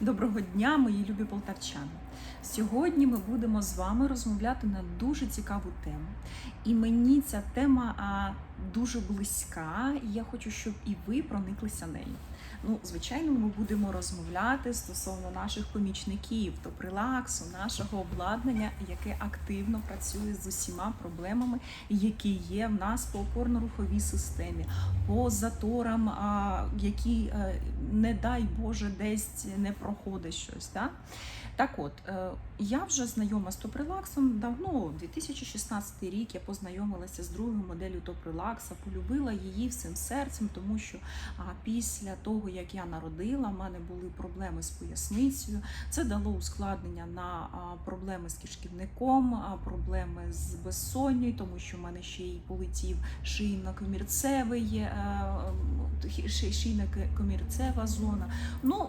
Доброго дня, мої любі полтавчани. Сьогодні ми будемо з вами розмовляти на дуже цікаву тему. І мені ця тема дуже близька, і я хочу, щоб і ви прониклися нею. Ну, звичайно, ми будемо розмовляти стосовно наших помічників, то прилаксу, нашого обладнання, яке активно працює з усіма проблемами, які є в нас по опорно-руховій системі, по заторам, які, е, не дай Боже, десь не проходить щось. Да? Так от, е, я вже знайома з топрилаксом давно, 2016 рік я познайомилася з другою моделлю топрилакса, полюбила її всім серцем, тому що після того, як я народила, в мене були проблеми з поясницею. Це дало ускладнення на проблеми з кишківником, проблеми з безсонню, тому що в мене ще й полетів шийно-комірцевий, е, е, шийно-комірцева зона. Ну,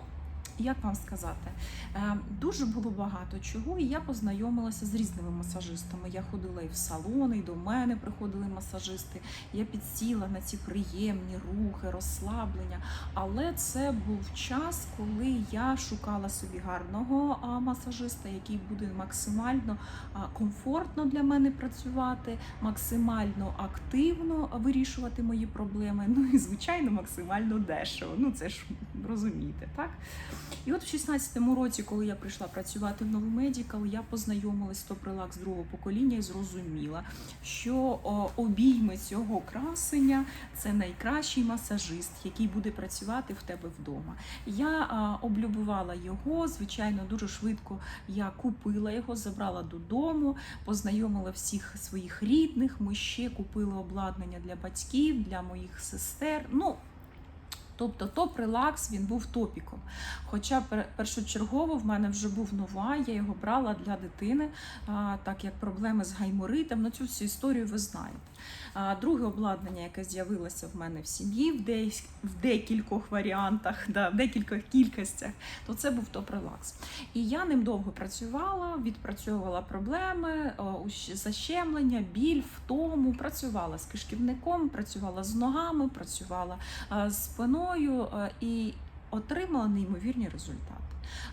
як вам сказати, Е, дуже було багато чого, і я познайомилася з різними масажистами. Я ходила і в салони, і до мене приходили масажисти. Я підсіла на ці приємні рухи, розслаблення. Але це був час, коли я шукала собі гарного масажиста, який буде максимально комфортно для мене працювати, максимально активно вирішувати мої проблеми. Ну і звичайно, максимально дешево. Ну це ж розумієте, так? І от в 16-му році, коли я прийшла працювати в Новий Медікал, я познайомилась з Топрилакс другого покоління і зрозуміла, що обійми цього красення це найкращий масажист, який буде працювати в тебе вдома. Я облюбувала його. Звичайно, дуже швидко я купила його, забрала додому, познайомила всіх своїх рідних. Ми ще купили обладнання для батьків, для моїх сестер. Ну, Тобто топ релакс він був топіком. Хоча першочергово в мене вже був нова, я його брала для дитини, так як проблеми з гайморитом. Ну цю всю історію ви знаєте. Друге обладнання, яке з'явилося в мене в сім'ї в, деяк- в декількох варіантах, да, в декількох кількостях, то це був топ релакс. І я ним довго працювала, відпрацьовувала проблеми, защемлення, біль, втому, працювала з кишківником, працювала з ногами, працювала з спиною а, і отримала неймовірні результати.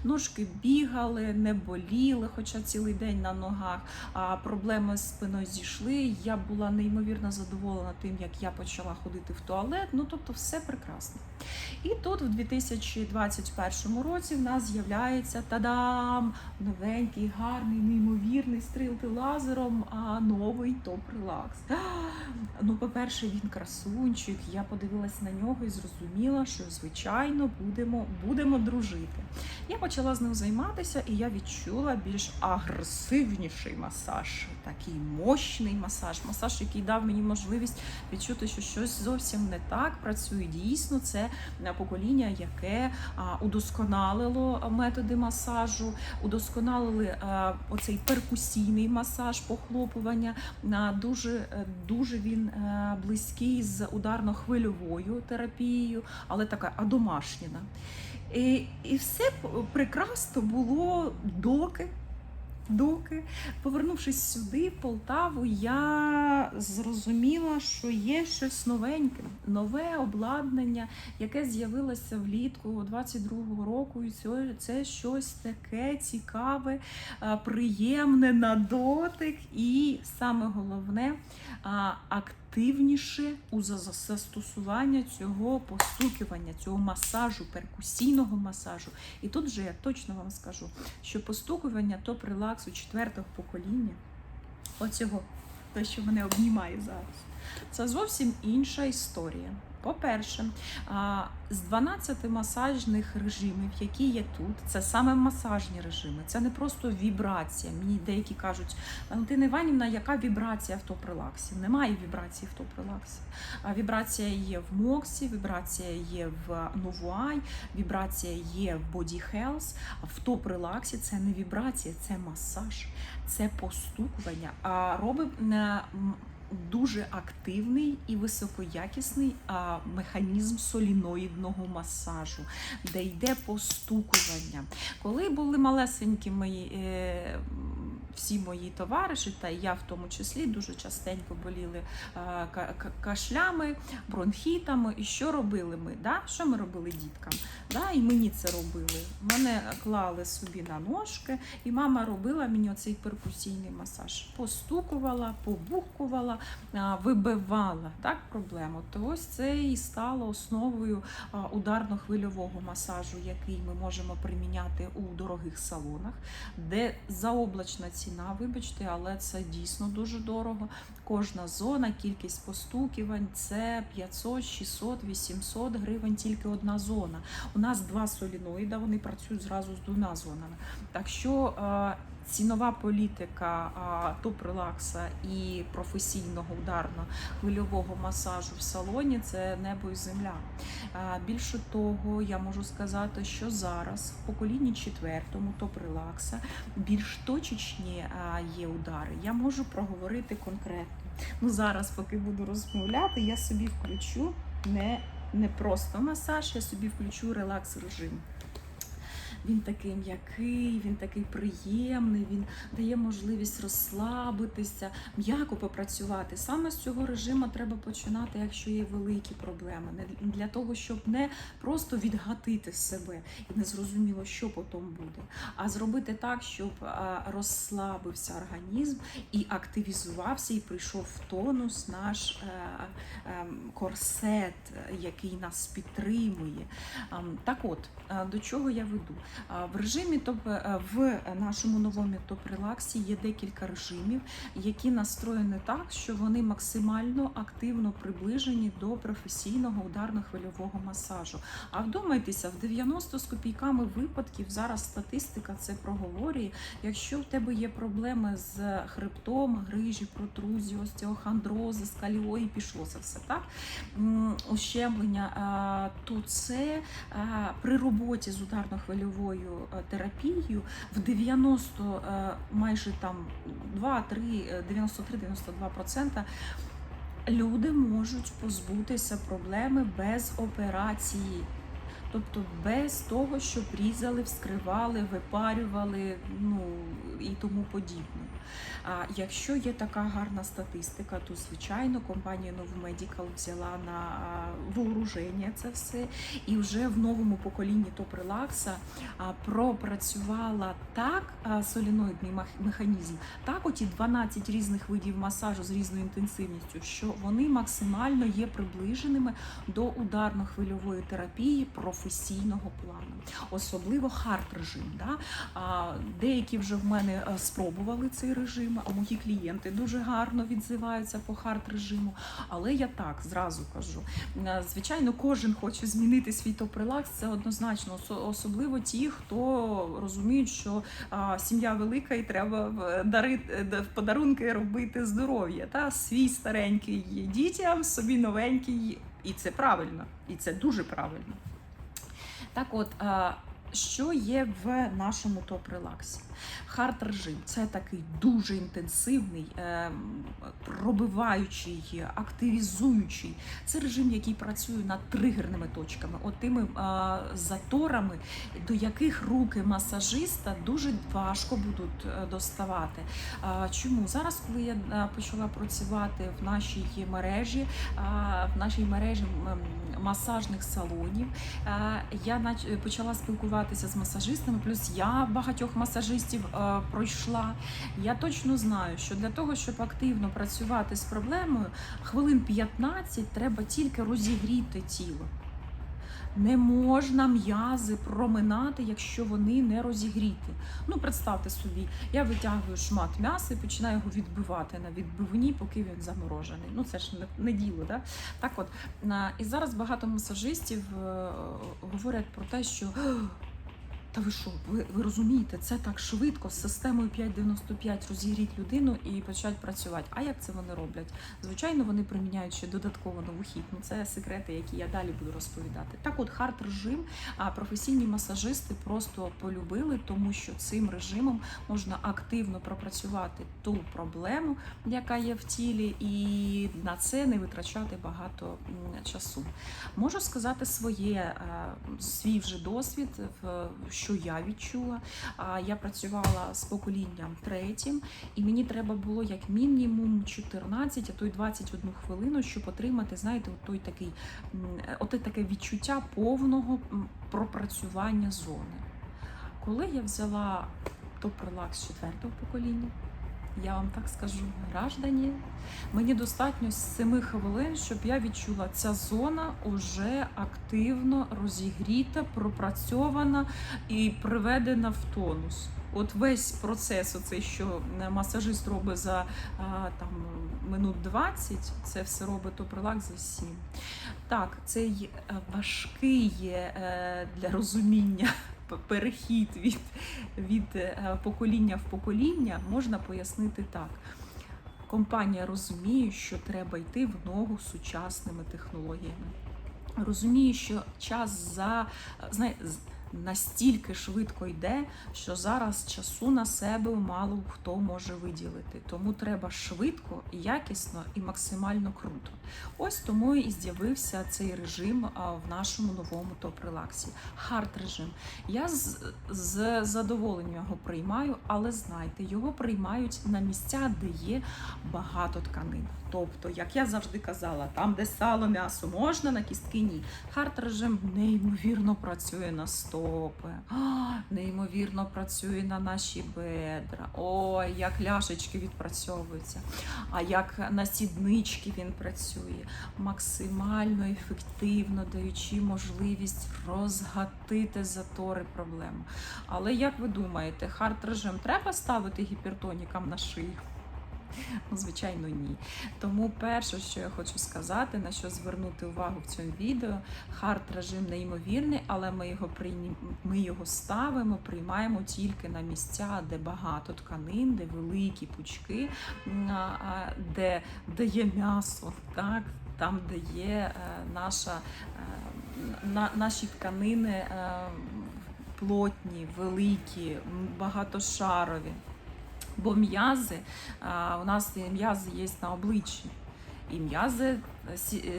Ножки бігали, не боліли, хоча цілий день на ногах. А проблеми з спиною зійшли. Я була неймовірно задоволена тим, як я почала ходити в туалет. Ну тобто, все прекрасно. І тут, в 2021 році, в нас з'являється тадам! Новенький, гарний, неймовірний стрілки лазером, а новий топ релакс. Ну, по-перше, він красунчик. Я подивилась на нього і зрозуміла, що звичайно будемо, будемо дружити. Я почала з ним займатися, і я відчула більш агресивніший масаж, такий мощний масаж, масаж, який дав мені можливість відчути, що щось зовсім не так працює. Дійсно, це покоління, яке удосконалило методи масажу, удосконалили оцей перкусійний масаж, похлопування. На дуже дуже він е, близький з ударно-хвильовою терапією, але така адомашніна. І, і все прекрасно було доки. Доки, повернувшись сюди, в Полтаву, я зрозуміла, що є щось новеньке, нове обладнання, яке з'явилося влітку 22-го року. І це, щось таке цікаве, приємне на дотик, і саме головне а, активніше у за- за- застосування цього постукування, цього масажу, перкусійного масажу. І тут вже я точно вам скажу, що постукування топ релаксу четвертого покоління, оцього, те, що мене обнімає зараз, це зовсім інша історія. По-перше, з 12 масажних режимів, які є тут, це саме масажні режими, це не просто вібрація. Мені деякі кажуть, Валентина Іванівна, яка вібрація в топ-релаксі? Немає вібрації в топ-релаксі. Вібрація є в Моксі, вібрація є в Новуай, вібрація є в Body Health, в топ-релаксі це не вібрація, це масаж, це постукування. А робить м, дуже активний і високоякісний а, механізм соліноїдного масажу, де йде постукування. Коли були малесенькі мої е, всі мої товариші, та я в тому числі, дуже частенько боліли е, ка- ка- кашлями, бронхітами. І що робили ми? Да? Що ми робили діткам? Да? І мені це робили. Мене клали собі на ножки, і мама робила мені оцей перкусійний масаж. Постукувала, побухкувала, вибивала так, проблему. То ось це і стало основою ударно-хвильового масажу, який ми можемо приміняти у дорогих салонах, де заоблачна ціна, вибачте, але це дійсно дуже дорого. Кожна зона, кількість постуківань це 500, 600, 800 гривень тільки одна зона. У нас два соліноїда, вони працюють зразу з двома зонами. Так що е, цінова політика е, топ-релакса і професійного ударно-хвильового масажу в салоні це небо і земля. Е, Більше того, я можу сказати, що зараз в поколінні четвертому топ-релакса більш точечні є удари. Я можу проговорити конкретно. Ну зараз, поки буду розмовляти, я собі включу не, не просто масаж, я собі включу релакс режим. Він такий м'який, він такий приємний, він дає можливість розслабитися, м'яко попрацювати. Саме з цього режиму треба починати, якщо є великі проблеми. Не для того, щоб не просто відгатити себе і не зрозуміло, що потім буде, а зробити так, щоб розслабився організм і активізувався, і прийшов в тонус наш е, е, корсет, який нас підтримує. Так от, е, до чого я веду? В режимі топ е, в нашому новому топ-релаксі є декілька режимів, які настроєні так, що вони максимально активно приближені до професійного ударно-хвильового масажу. А вдумайтеся, в 90 з копійками випадків зараз статистика це проговорює. Якщо в тебе є проблеми з хребтом, грижі, протрузії, остеохондрози, скаліої, пішло це все так. Ущемлення, то це при роботі з ударно-хвильовою е, терапією в 90 е, майже там 2-3, е, 93-92% люди можуть позбутися проблеми без операції. Тобто без того, щоб різали, вскривали, випарювали, ну і тому подібне. Якщо є така гарна статистика, то звичайно компанія Новомедікал взяла на вооруження це все, і вже в новому поколінні топ релакса пропрацювала так соліноїдний механізм, так оті 12 різних видів масажу з різною інтенсивністю, що вони максимально є приближеними до ударно-хвильової терапії професійного плану, особливо хард режим. Да? Деякі вже в мене е, спробували цей режим, а мої клієнти дуже гарно відзиваються по хард режиму. Але я так зразу кажу. Е, Звичайно, кожен хоче змінити свій топ-релакс, це однозначно, особливо ті, хто розуміють, що сім'я велика і треба дарити в подарунки робити здоров'я. Та свій старенький дітям, собі новенький, і це правильно, і це дуже правильно. Так от. Що є в нашому топ-релаксі? Хард режим це такий дуже інтенсивний, ем, пробиваючий, активізуючий. Це режим, який працює над тригерними точками, от тими е, заторами, до яких руки масажиста дуже важко будуть е, доставати. Чому зараз, коли я е, почала працювати в нашій мережі, в нашій мережі масажних салонів, е, я почала спілкуватися з масажистами, плюс я багатьох масажистів е, пройшла. Я точно знаю, що для того, щоб активно працювати з проблемою, хвилин 15 треба тільки розігріти тіло. Не можна м'язи проминати, якщо вони не розігріті. Ну, представте собі, я витягую шмат м'яса і починаю його відбивати на відбивні, поки він заморожений. Ну це ж не, не діло, да? Так от і зараз багато масажистів е, говорять про те, що та ви що, ви, ви розумієте, це так швидко з системою 5.95 розігріть людину і почать працювати. А як це вони роблять? Звичайно, вони приміняють ще додатково новохід. Ну це секрети, які я далі буду розповідати. Так, от хард режим, а професійні масажисти просто полюбили, тому що цим режимом можна активно пропрацювати ту проблему, яка є в тілі, і на це не витрачати багато часу. Можу сказати своє, свій вже досвід, в- що я відчула. Я працювала з поколінням третім, і мені треба було як мінімум 14, а то й 21 хвилину, щоб отримати, знаєте, той такий, от таке відчуття повного пропрацювання зони. Коли я взяла топ-релакс четвертого покоління, я вам так скажу, граждані, мені достатньо 7 хвилин, щоб я відчула, ця зона вже активно розігріта, пропрацьована і приведена в тонус. От весь процес, оцей, що масажист робить за а, там минут 20, це все робить топ-релакс за 7. Так, цей е, важкий е, для розуміння перехід від, від е, покоління в покоління можна пояснити так. Компанія розуміє, що треба йти в ногу з сучасними технологіями. Розуміє, що час за знає, настільки швидко йде, що зараз часу на себе мало хто може виділити. Тому треба швидко, якісно і максимально круто. Ось тому і з'явився цей режим в нашому новому топ-релаксі. Хард режим. Я з, з задоволенням його приймаю, але знайте, його приймають на місця, де є багато тканин. Тобто, як я завжди казала, там, де сало, м'ясо можна, на кістки ні. Хард режим неймовірно працює на стопи, а, неймовірно працює на наші бедра. Ой, як ляшечки відпрацьовуються. А як на сіднички він працює максимально ефективно, даючи можливість розгатити затори проблем. Але як ви думаєте, хард режим треба ставити гіпертонікам на шию? Ну, звичайно, ні. Тому перше, що я хочу сказати, на що звернути увагу в цьому відео, хард режим неймовірний, але ми його прийні... ми його ставимо, приймаємо тільки на місця, де багато тканин, де великі пучки, де, де є м'ясо, так? там, де є е, наша, е, на, наші тканини е, плотні, великі, багатошарові. Бо м'язи, у нас м'язи є на обличчі, і м'язи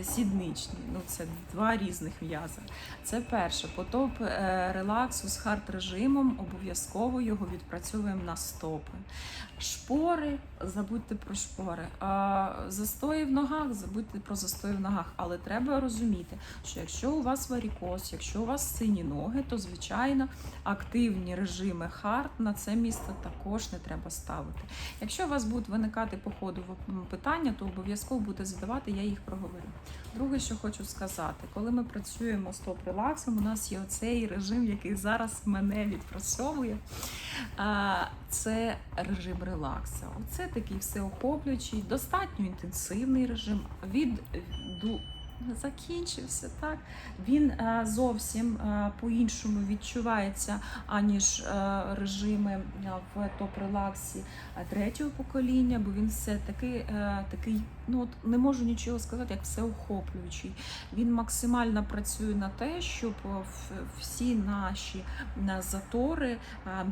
сідничні. Ну, це два різних м'язи. Це перше. По топ е, релаксу з хард режимом обов'язково його відпрацьовуємо на стопи. Шпори, забудьте про шпори. А, застої в ногах, забудьте про застої в ногах. Але треба розуміти, що якщо у вас варікоз, якщо у вас сині ноги, то звичайно активні режими хард на це місце також не треба ставити. Якщо у вас будуть виникати по ходу питання, то обов'язково будете задавати, я їх проговорю. Друге, що хочу сказати, коли ми працюємо з топ-релаксом, у нас є оцей режим, який зараз мене відпрацьовує. Це режим релаксу. Оце такий всеохоплюючий, достатньо інтенсивний режим. Від закінчився, так? Він е, зовсім е, по-іншому відчувається, аніж е, режими в топ-релаксі третього покоління, бо він все таки такий, ну от не можу нічого сказати, як всеохоплюючий. Він максимально працює на те, щоб всі наші затори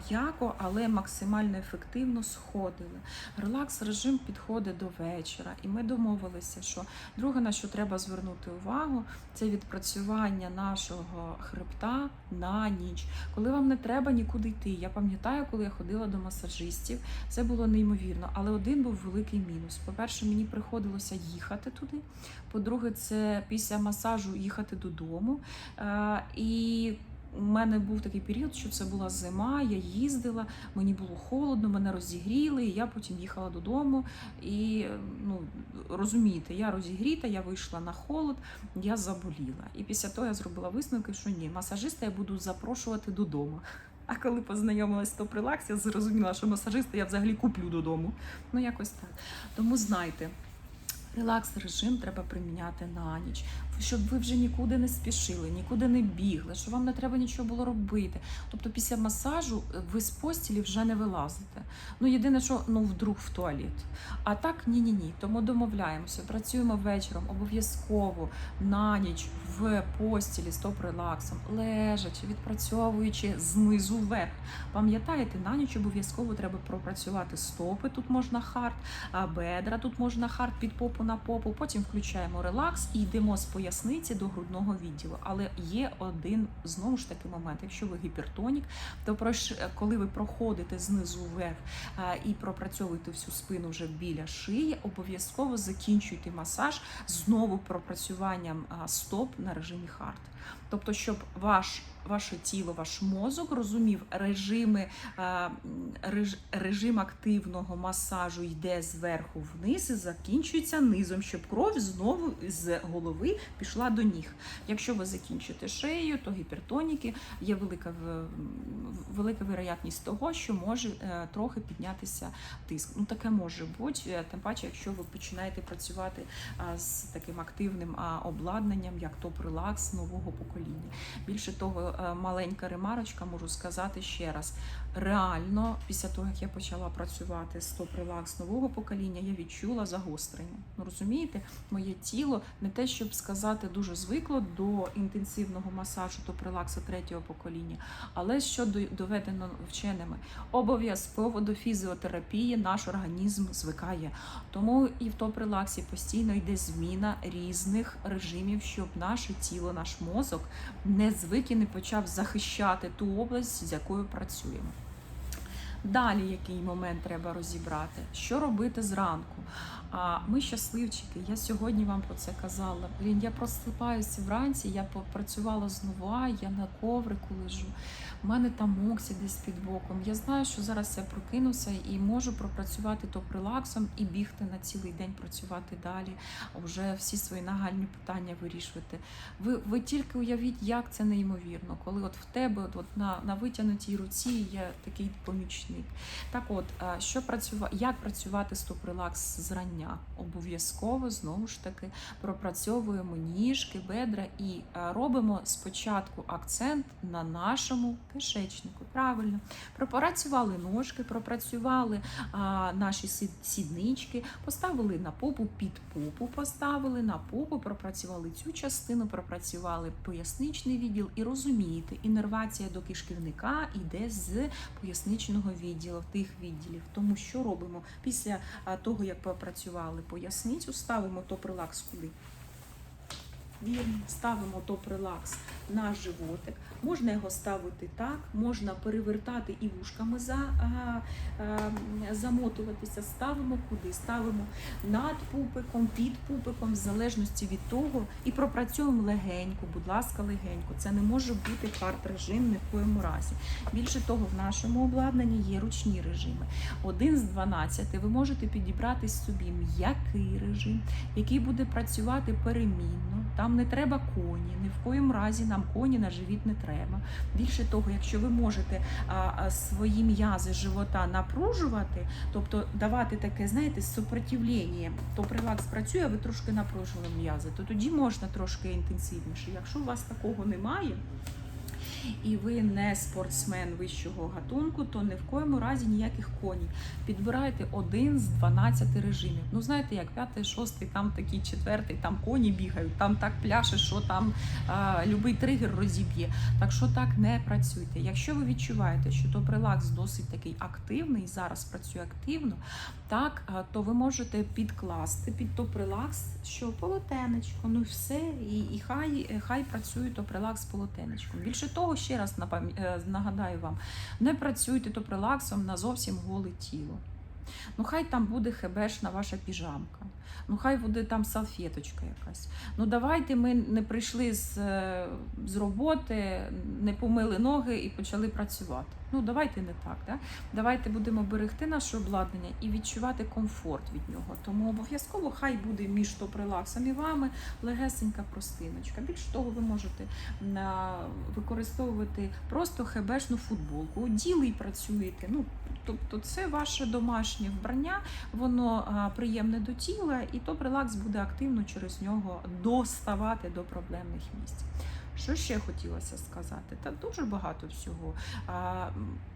м'яко, але максимально ефективно сходили. Релакс режим підходить до вечора, і ми домовилися, що друге, на що треба звернути увагу, це відпрацювання нашого хребта на ніч, коли вам не треба нікуди йти. Я пам'ятаю, коли я ходила до масажистів, це було неймовірно. Але один був великий мінус. По-перше, мені приходилося їхати туди. По-друге, це після масажу їхати додому. Е, І у мене був такий період, що це була зима, я їздила, мені було холодно, мене розігріли, і я потім їхала додому. І ну, розумієте, я розігріта, я вийшла на холод, я заболіла. І після того я зробила висновки, що ні, масажиста я буду запрошувати додому. А коли познайомилась з топ-релакс, я зрозуміла, що масажиста я взагалі куплю додому. Ну, якось так. Тому знайте, релакс режим треба приміняти на ніч, щоб ви вже нікуди не спішили, нікуди не бігли, що вам не треба нічого було робити. Тобто після масажу е, ви з постілі вже не вилазите. Ну, єдине, що ну вдруг в туалет. А так ні, ні. Тому домовляємося, працюємо вечором, обов'язково на ніч в постілі з топ-релаксом, лежачи, відпрацьовуючи знизу вверх. Пам'ятаєте, на ніч обов'язково треба пропрацювати стопи. Тут можна хард, а бедра тут можна хард під попу на попу. Потім включаємо релакс і йдемо з поясничком поясниці до грудного відділу. Але є один знову ж таки момент. Якщо ви гіпертонік, то коли ви проходите знизу вверх і пропрацьовуєте всю спину вже біля шиї, обов'язково закінчуйте масаж знову пропрацюванням стоп на режимі хард. Тобто, щоб ваш, ваше тіло, ваш мозок розумів режими, реж, режим активного масажу йде зверху вниз і закінчується низом, щоб кров знову з голови пішла до ніг. Якщо ви закінчите шиєю, то гіпертоніки є велика велика вероятність того, що може е, трохи піднятися тиск. Ну таке може бути, е, тим паче, якщо ви починаєте працювати з таким активним обладнанням, як топ-релакс нового покоління. Більше того, е, маленька ремарочка, можу сказати ще раз. Реально, після того як я почала працювати з топ-релакс нового покоління, я відчула загострення. Ну розумієте, моє тіло не те, щоб сказати, дуже звикло до інтенсивного масажу топ-релаксу третього покоління, але що доведено вченими, обов'язково до фізіотерапії наш організм звикає. Тому і в топ-релаксі постійно йде зміна різних режимів, щоб наше тіло, наш мозок не звик і не почав захищати ту область, з якою працюємо. Далі який момент треба розібрати? Що робити зранку? А ми щасливчики. Я сьогодні вам про це казала. Блін, я просипаюся вранці, я попрацювала знову, я на коврику лежу. У мене там моксі десь під боком. Я знаю, що зараз я прокинуся і можу пропрацювати топ релаксом і бігти на цілий день працювати далі, вже всі свої нагальні питання вирішувати. Ви, ви тільки уявіть, як це неймовірно, коли от в тебе, от, от на, на витягнутій руці є такий помічник. Так от, що працювати, як працювати з топ-релакс зрання? Обов'язково знову ж таки пропрацьовуємо ніжки, бедра і робимо спочатку акцент на нашому кишечнику. Правильно, пропрацювали ножки, пропрацювали а, наші сіднички, поставили на попу під попу, поставили на попу, пропрацювали цю частину, пропрацювали поясничний відділ і розумієте, інервація до кишківника йде з поясничного відділу, тих відділів. Тому що робимо після того, як попрацювали поясницю, ставимо топ-релакс куди? Вірно, ставимо топ-релакс на животик. Можна його ставити так, можна перевертати і вушками за, а, а, замотуватися. Ставимо куди? Ставимо над пупиком, під пупиком, в залежності від того, і пропрацьовуємо легенько, будь ласка, легенько. Це не може бути хард режим ні в коєму разі. Більше того, в нашому обладнанні є ручні режими. Один з 12 ви можете підібрати собі м'який режим, який буде працювати перемінно. Там не треба коні, ні в коїм разі нам коні на живіт не треба. Більше того, якщо ви можете свої м'язи живота напружувати, тобто давати таке, знаєте, супротивлення, то прилакс працює, а ви трошки напружили м'язи, то тоді можна трошки інтенсивніше. Якщо у вас такого немає, і ви не спортсмен вищого гатунку, то ні в коєму разі ніяких коней. Підбирайте один з 12 режимів. Ну знаєте, як п'ятий, шостий, там такий четвертий, там коні бігають, там так пляше, що там а, любий тригер розіб'є. Так що так не працюйте. Якщо ви відчуваєте, що то релакс досить такий активний, зараз працює активно, так а, то ви можете підкласти під топ релакс, що полотенечко, ну все, і, і хай, хай працює топ релакс полотенечком. Більше того, ще раз е, нагадаю вам, не працюйте то релаксом на зовсім голе тіло. Ну, хай там буде хебешна ваша піжамка. Ну, хай буде там салфеточка якась. Ну, давайте ми не прийшли з, е, з роботи, не помили ноги і почали працювати. Ну, давайте не так. Да? Давайте будемо берегти наше обладнання і відчувати комфорт від нього. Тому обов'язково хай буде між топ-релаксом і вами легесенька простиночка. Більше того, ви можете використовувати просто хебешну футболку. Оділи і працюєте. Ну, тобто це ваше домашнє вбрання, воно а, приємне до тіла, і топ-релакс буде активно через нього доставати до проблемних місць. Що ще хотілося сказати? Та дуже багато всього. А,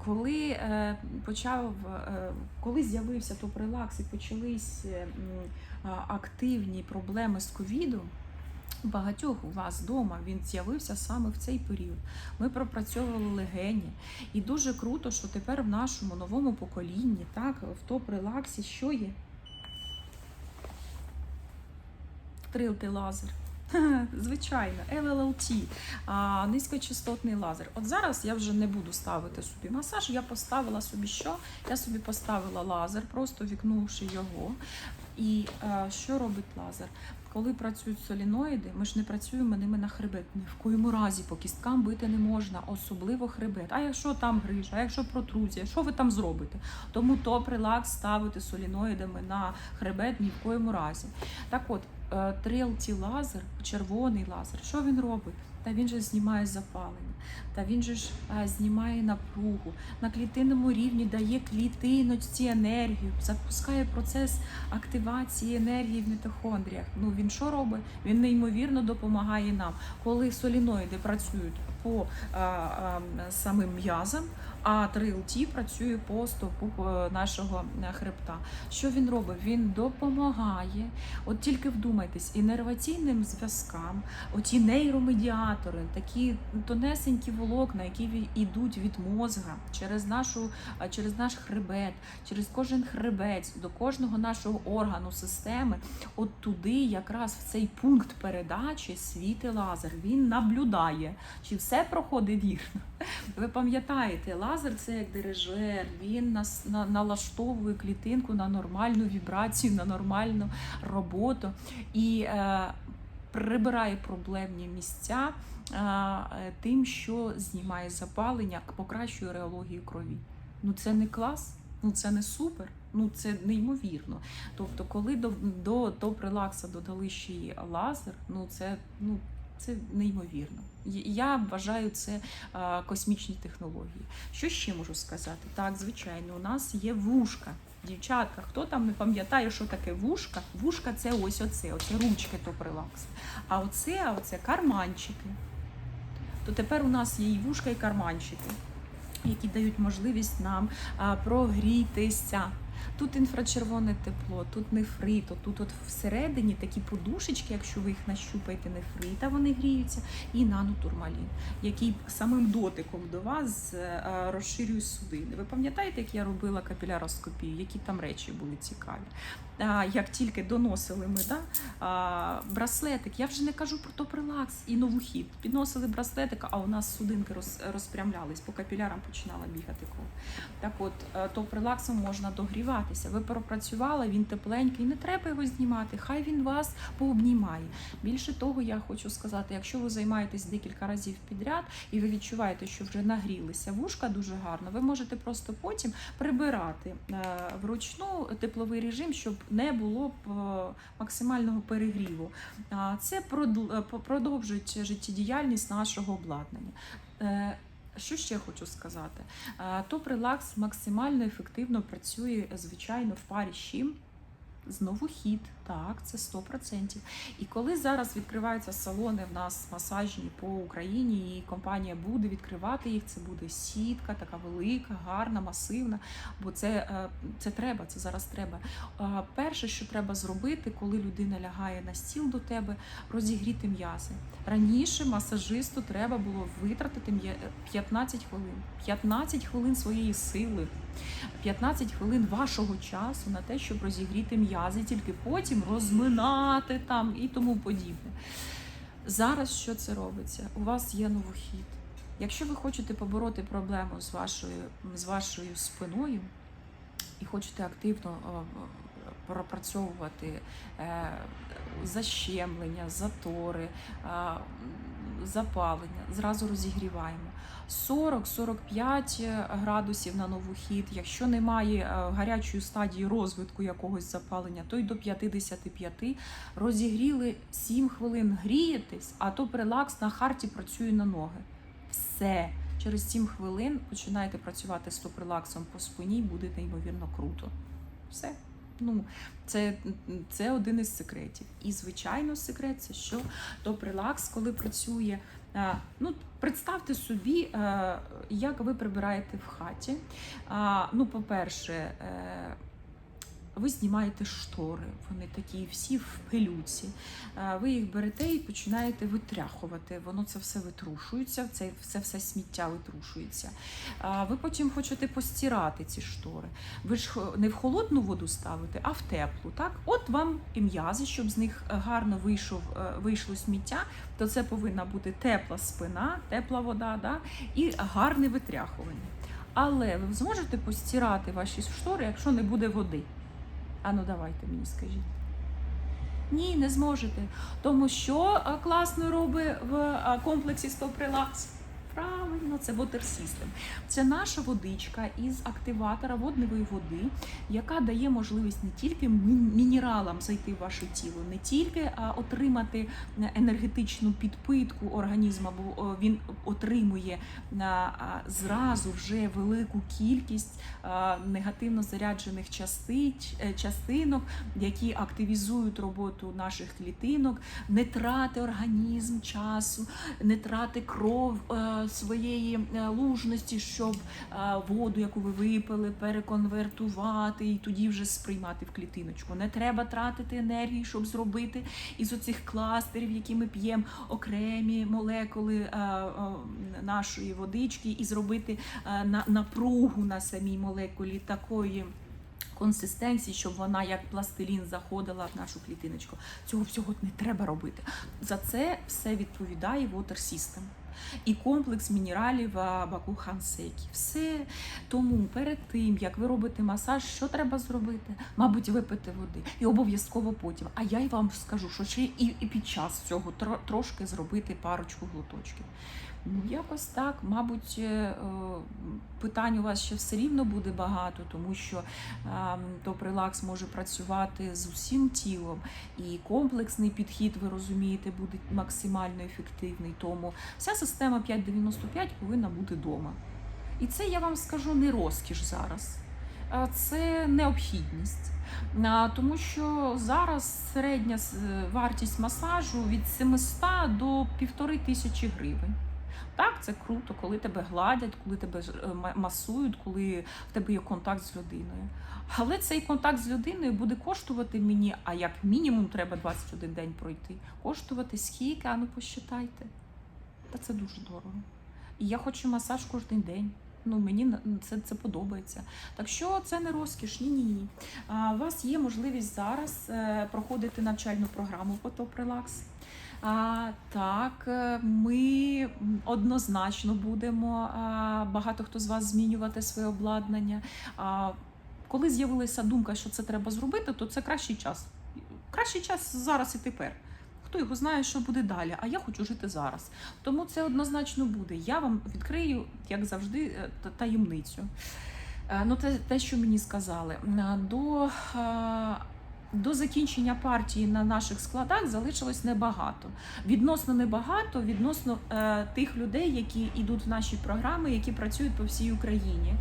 Коли е, почав, е, коли з'явився топ-релакс і почались е, активні проблеми з ковідом. Багатьох у вас вдома він з'явився саме в цей період. Ми пропрацьовували легені. І дуже круто, що тепер в нашому новому поколінні, так, в топ-релаксі, що є? Трилти лазер. Звичайно, LLLT, низькочастотний лазер. От зараз я вже не буду ставити собі масаж. Я поставила собі що? Я собі поставила лазер, просто вікнувши його. І е, що робить лазер? Коли працюють соліноїди, ми ж не працюємо ними на хребет. Ні в коєму разі по кісткам бити не можна, особливо хребет. А якщо там грижа, а якщо протрузія, що ви там зробите? Тому топ релакс ставити соліноїдами на хребет ні в коєму разі. Так от, е, 3LT лазер, червоний лазер, що він робить? Та він же знімає запалення, та він же ж е, знімає напругу, на клітинному рівні дає клітиночці енергію, запускає процес активації енергії в мітохондріях. Ну він що робить? Він неймовірно допомагає нам, коли соліноїди працюють по а, а, самим м'язам, а 3LT працює по стопу е, нашого е, хребта. Що він робить? Він допомагає. От тільки вдумайтесь, інерваційним зв'язкам, оті нейромедіатори, такі тонесенькі волокна, які йдуть від мозга через нашу, через наш хребет, через кожен хребець, до кожного нашого органу системи. От туди, якраз в цей пункт передачі світи лазер. Він наблюдає, чи все проходить вірно. Ви пам'ятаєте, лазер це як дирижер, він нас на, налаштовує клітинку на нормальну вібрацію, на нормальну роботу і е, прибирає проблемні місця е, тим, що знімає запалення, покращує реологію крові. Ну це не клас, ну це не супер. Ну це неймовірно. Тобто, коли до, до, до прелакса додали ще й лазер, ну це ну. Це неймовірно. Я вважаю це космічні технології. Що ще можу сказати? Так, звичайно, у нас є вушка. Дівчатка, хто там не пам'ятає, що таке вушка? Вушка це ось оце, оце ручки то прилакс. А оце, а оце карманчики. То тепер у нас є і вушка, і карманчики, які дають можливість нам прогрітися. Тут інфрачервоне тепло, тут нефрит, тут от всередині такі подушечки, якщо ви їх нащупаєте нефрита, вони гріються, і нанотурмалін, який самим дотиком до вас е, розширює судини. Ви пам'ятаєте, як я робила капіляроскопію, які там речі були цікаві? Як тільки доносили ми да, браслетик, я вже не кажу про топрелакс і новухід. Підносили браслетик, а у нас судинки роз, розпрямлялись, по капілярам починала бігати кров. Так от, е, топрелаксом можна догріватися. Ви пропрацювали, він тепленький, не треба його знімати. Хай він вас пообнімає. Більше того, я хочу сказати, якщо ви займаєтесь декілька разів підряд і ви відчуваєте, що вже нагрілися вушка дуже гарно, ви можете просто потім прибирати е, вручну тепловий режим, щоб не було е, максимального перегріву. Це е, продовжують життєдіяльність нашого обладнання. Що ще хочу сказати? Е, Топ релакс максимально ефективно працює, звичайно, в парі з чим? Знову хід, так, це 100%. І коли зараз відкриваються салони в нас масажні по Україні, і компанія буде відкривати їх, це буде сітка, така велика, гарна, масивна. Бо це, е, це треба, це зараз треба. Перше, що треба зробити, коли людина лягає на стіл до тебе, розігріти м'язи. Раніше масажисту треба було витратити м'я- 15 хвилин. 15 хвилин своєї сили. 15 хвилин вашого часу на те, щоб розігріти м'язи, тільки потім розминати там і тому подібне. Зараз що це робиться? У вас є новохід. Якщо ви хочете побороти проблему з вашою, з вашою спиною і хочете активно пропрацьовувати е, защемлення, затори, запалення, зразу розігріваємо. 40-45 градусів на новохід. Якщо немає е, гарячої стадії розвитку якогось запалення, то й до 55 розігріли 7 хвилин грієтесь, а то прелакс на харті працює на ноги. Все. Через 7 хвилин починаєте працювати з топрелаксом по спині, буде неймовірно круто. Все. Ну, це, це один із секретів. І, звичайно, секрет це що топрелакс, коли працює. е, Ну, представте собі, е, як ви прибираєте в хаті. Ну, по-перше, е, ви знімаєте штори, вони такі всі в пилюці. Е, Ви їх берете і починаєте витряхувати. Воно це все витрушується, це, це все сміття витрушується. Ви потім хочете постирати ці штори. Ви ж не в холодну воду ставите, а в теплу. Так? От вам і м'язи, щоб з них гарно вийшов, е, вийшло сміття, то це повинна бути тепла спина, тепла вода да? і гарне витряхування. Але ви зможете постирати ваші штори, якщо не буде води. Ану, давайте мені скажіть. Ні, не зможете. Тому що класно робить в комплексі Стопрелакс? Правильно, це Water System. Це наша водичка із активатора водневої води, яка дає можливість не тільки мінералам зайти в ваше тіло, не тільки отримати е, енергетичну підпитку організму, бо він отримує а, зразу вже велику кількість негативно заряджених е, частинок, які активізують роботу наших клітинок, не трати організм часу, не трати кров е, своєї е, лужності, щоб е, воду, яку ви випили, переконвертувати і тоді вже сприймати в клітиночку. Не треба тратити енергії, щоб зробити із оцих кластерів, які ми п'ємо, окремі молекули е, нашої водички, і зробити на напругу на самій молекулі такої. Консистенції, щоб вона як пластилін заходила в нашу клітиночку. Цього всього не треба робити. За це все відповідає Water System. І комплекс мінералів Баку Хансекі. Все тому перед тим, як ви робите масаж, що треба зробити? Мабуть, випити води. І обов'язково потім. А я й вам скажу, що ще і під час цього трошки зробити парочку глоточків. Якось так. Мабуть, е, е, питань у вас ще все рівно буде багато, тому що топрелакс може працювати з усім тілом, і комплексний підхід, ви розумієте, буде максимально ефективний. Тому вся система 595 повинна бути вдома. І це я вам скажу не розкіш зараз. Це необхідність. Тому що зараз середня вартість масажу від 700 до 1500 гривень. Так, це круто, коли тебе гладять, коли тебе е, ма- масують, коли в тебе є контакт з людиною. Але цей контакт з людиною буде коштувати мені, а як мінімум треба 21 день пройти. Коштувати скільки, а ну посчитайте. Та це дуже дорого. І я хочу масаж кожен день. Ну, мені це, це подобається. Так що це не розкіш, ні, ні, ні. А, у вас є можливість зараз е, проходити навчальну програму по топ-релакс. Так, е, ми однозначно будемо багато хто з вас змінювати своє обладнання. Коли з'явилася думка, що це треба зробити, то це кращий час. Кращий час зараз і тепер. Хто його знає, що буде далі, а я хочу жити зараз. Тому це однозначно буде. Я вам відкрию, як завжди, е, таємницю. Е, Ну, це те, що мені сказали. До, до закінчення партії на наших складах залишилось небагато. Відносно небагато, відносно е, тих людей, які йдуть в наші програми, які працюють по всій Україні.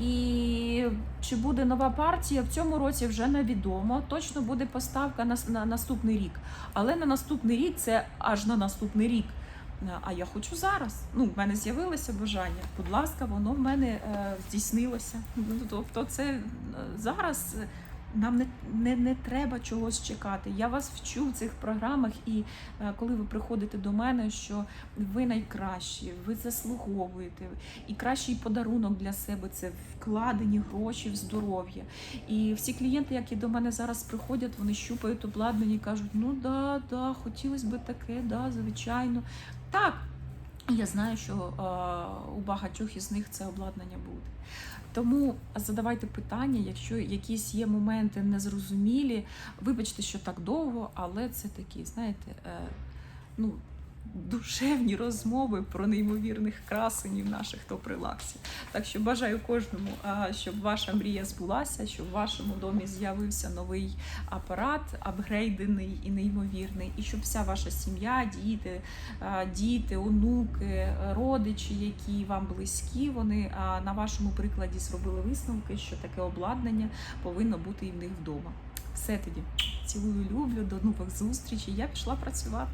І чи буде нова партія в цьому році вже невідомо. Точно буде поставка на, на наступний рік. Але на наступний рік це аж на наступний рік. Е, А я хочу зараз. Ну, в мене з'явилося бажання. Будь ласка, воно в мене е, здійснилося. Ну, Тобто, це е, зараз е, нам не, не, не треба чогось чекати. Я вас вчу в цих програмах, і е, коли ви приходите до мене, що ви найкращі, ви заслуговуєте. І кращий подарунок для себе це вкладені гроші в здоров'я. І всі клієнти, які до мене зараз приходять, вони щупають обладнання і кажуть: ну да, да, хотілося б таке, да, звичайно. Так, я знаю, що е, у багатьох із них це обладнання буде. Тому задавайте питання, якщо якісь є моменти незрозумілі, вибачте, що так довго, але це такі, знаєте, е, ну, душевні розмови про неймовірних красенів наших топ-релаксів. Так що бажаю кожному, щоб ваша мрія збулася, щоб в вашому домі з'явився новий апарат, апгрейдений і неймовірний, і щоб вся ваша сім'я, діти, діти, онуки, родичі, які вам близькі, вони на вашому прикладі зробили висновки, що таке обладнання повинно бути і в них вдома. Все тоді цілую, люблю, до нових зустрічей. Я пішла працювати.